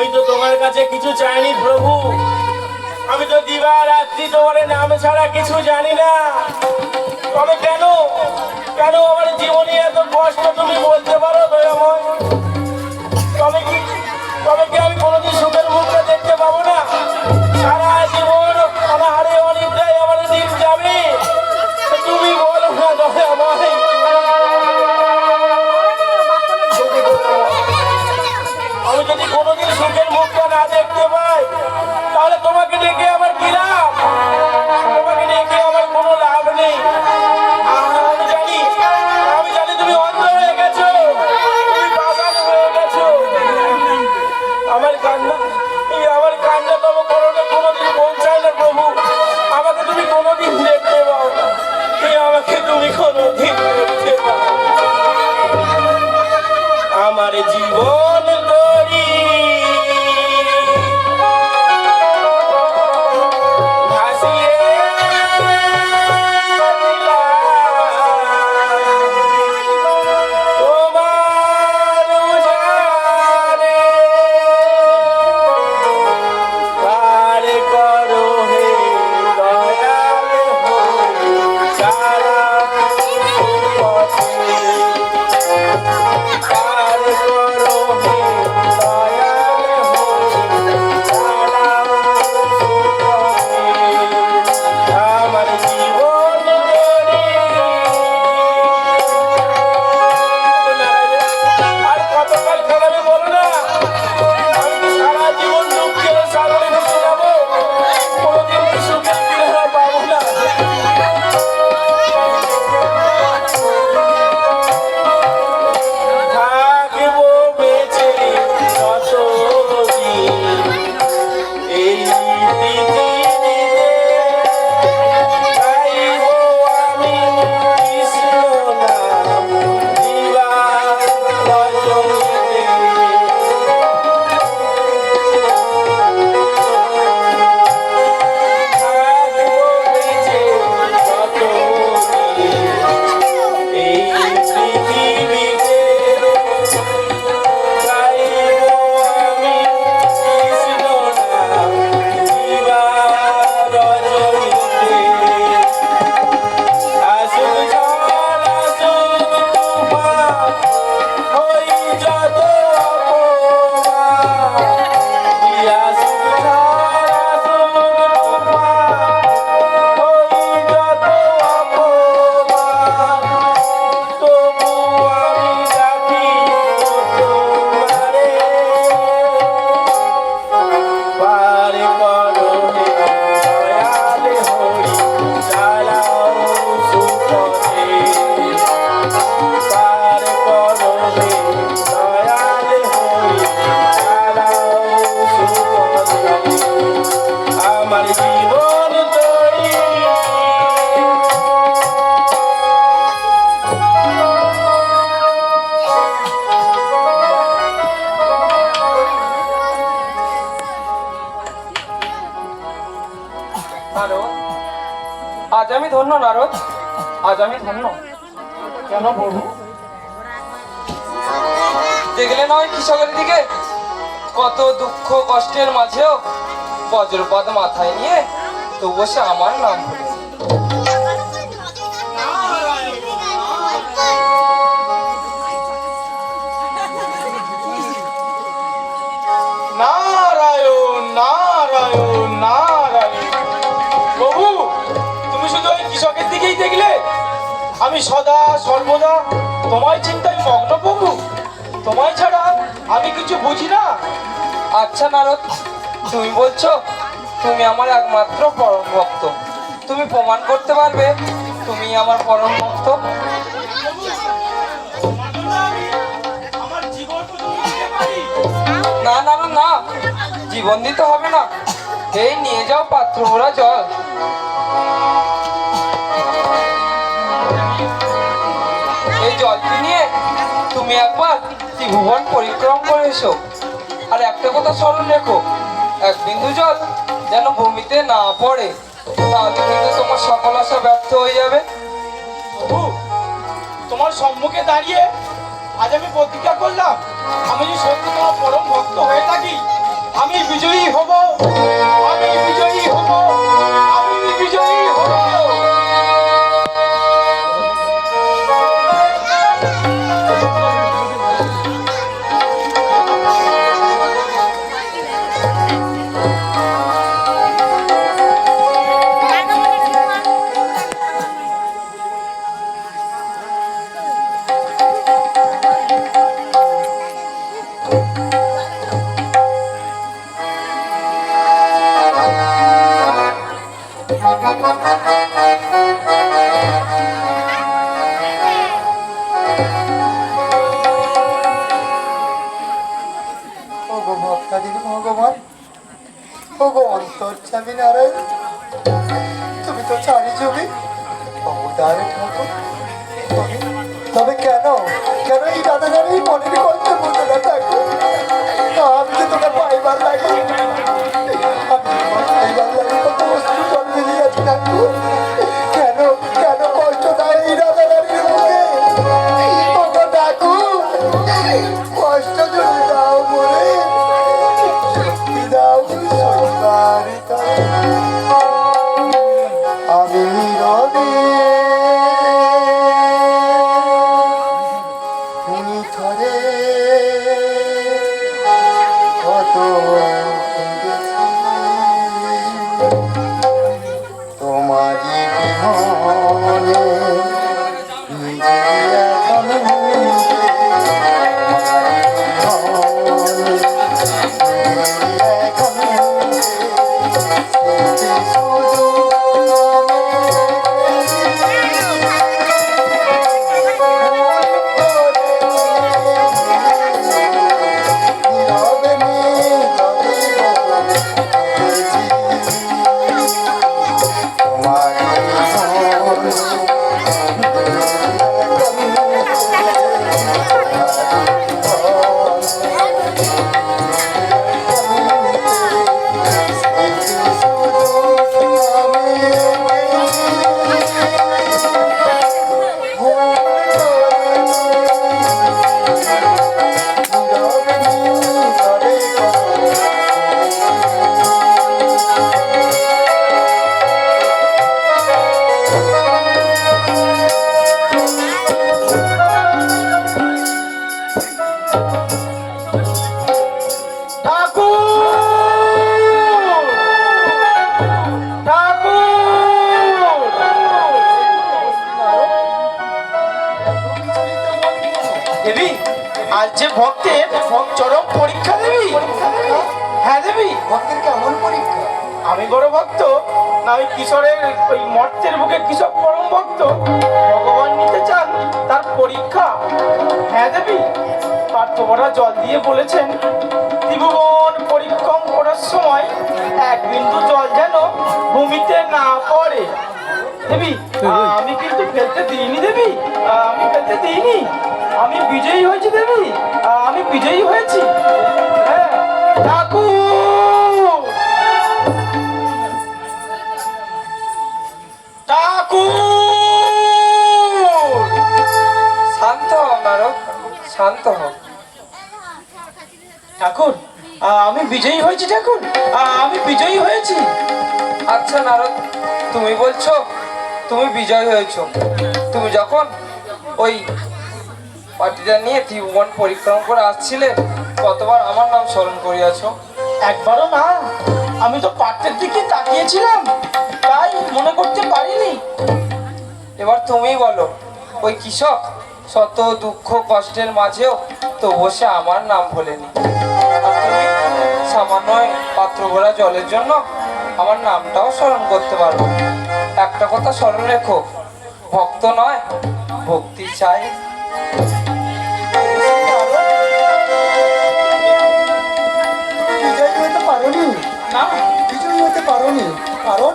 আমি তো তোমার কাছে কিছু চাইনি প্রভু। আমি তো দিবা রাত্রি তোমার নাম ছাড়া কিছু জানি না। তবে কেন? কেন আমার জীবনে এত কষ্ট তুমি বলতে পারো দয়াময়? তবে কি তবে কি আমি কোনোদিন সুখের মুখটা নারদ, আজ আমি ধন্য। কেন প্রভু দেখলে নয় কৃষকের দিকে? কত দুঃখ কষ্টের মাঝেও বজ্রপাত মাথায় নিয়ে তবু সে আমার নাম দিকেই দেখলে আমি সদা সর্বদা তোমায় চিন্তায় মগ্ন প্রভু। তোমায় ছাড়া আমি কিছু বুঝি না। আচ্ছা নারদ, তুমি বলছো তুমি আমার একমাত্র পরম ভক্ত। তুমি প্রমাণ করতে পারবে তুমি আমার পরম ভক্ত। না না না না, জীবন দিতে হবে না। এই নিয়ে যাও পাত্র ভরা জল। এই নিয়ে তুমি একবার ত্রিভুবন পরিক্রম করে আর একটা কথা স্মরণ রেখো এক বিন্দু জল যেন ভূমিতে না পড়ে, তাহলে কিন্তু তোমার সকল আশা ব্যর্থ হয়ে যাবে। তোমার সম্মুখে দাঁড়িয়ে আজ আমি প্রতিজ্ঞা করলাম, আমি যদি সত্যি তোমার পরম ভক্ত হয়ে থাকি, আমি বিজয়ী হব, আমি বিজয়ী হব। আজ যে ভক্তের চরম পরীক্ষা দেবী? হ্যাঁ দেবী। ভক্তের কেমন পরীক্ষা? আমি বড় ভক্ত না ওই কিশোরের ওই মর্তের বুকে কিশোর পরম ভক্ত। ভগবান নিতে চান তার পরীক্ষা। হ্যাঁ দেবী। পার্থবরা জল দিয়ে বলেছেন ত্রিভুবন পরিক্রম করার সময় এক বিন্দু জল যেন ভূমিতে না পড়ে। দেবী আমি কিন্তু ফেলতে দিইনি দেবী। আমি দিইনি। আমি বিজয়ী হয়েছি দেবী। আমি বিজয়ী হয়েছি। হ্যাঁ ঠাকুর! শান্ত হও নারদ শান্ত হও। ঠাকুর আমি বিজয়ী হয়েছি, ঠাকুর। আমি বিজয়ী হয়েছি। আচ্ছা নারদ, তুমি বলছো, তুমি বিজয় হয়েছো। তুমি যখন ওই পার্টিটা নিয়ে ত্রিভুবন পরিক্রম করে আসছিলে। কতবার আমার নাম স্মরণ করিয়াছো? একবারও না। আমি তো পাত্রের দিকে তাকিয়েছিলাম। তাই মনে করতে পারিনি। এবার তুমি বলো ওই কৃষক শত দুঃখ কষ্টের মাঝেও তো বসে আমার নাম ভোলেনি। আর তুমি সামান্য পাত্র ভরা জলের জন্য আমার নামটাও স্মরণ করতে পারব একটা কথা স্মরণ রেখো ভক্ত নয় ভক্তি চাই। বিজয়ী হতে পারোনি? না। বিজয়ী হতে পারোনি। কারণ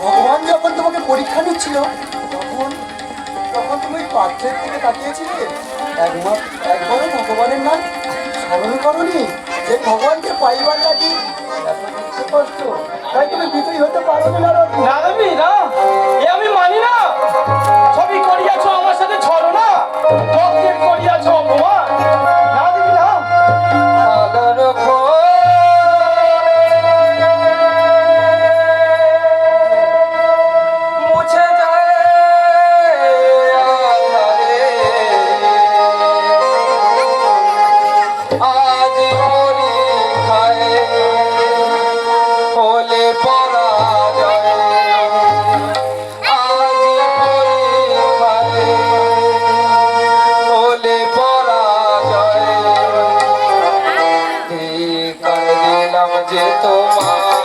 ভগবান যখন তোমাকে পরীক্ষা নিচ্ছিল তখন তখন তুমি পাত্রের দিকে তাকিয়েছিলে একমাত্র একবারও ভগবানের নাম স্মরণ করনি যে ভগবানকে পাইবার লাগে কষ্ট। তাই তুমি বিজয়ী হতে পারোনি না আমি মানি না। সবই করিয়াছ আমার সাথে ছড়ো না। করিয়াছ অপমান। না দেবী না? যে তোমার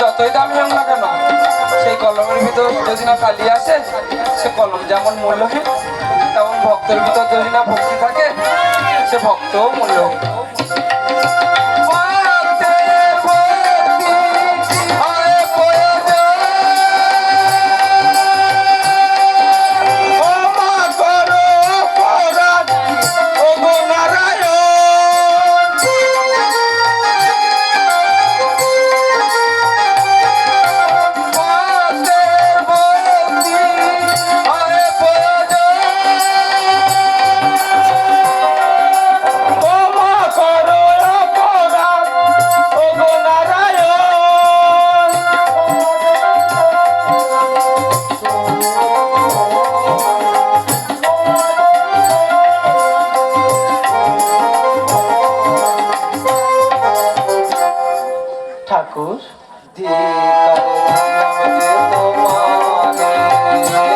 যতই দামি না কেন সেই কলমের ভিতর যদি না কালি আসে সে কলম যেমন মূল্যহীন, তেমন ভক্তের ভিতর যদি না ভক্তি থাকে সে ভক্তও মূল্যহীন ভক্তের ঠাকুর। দিকে তোমার।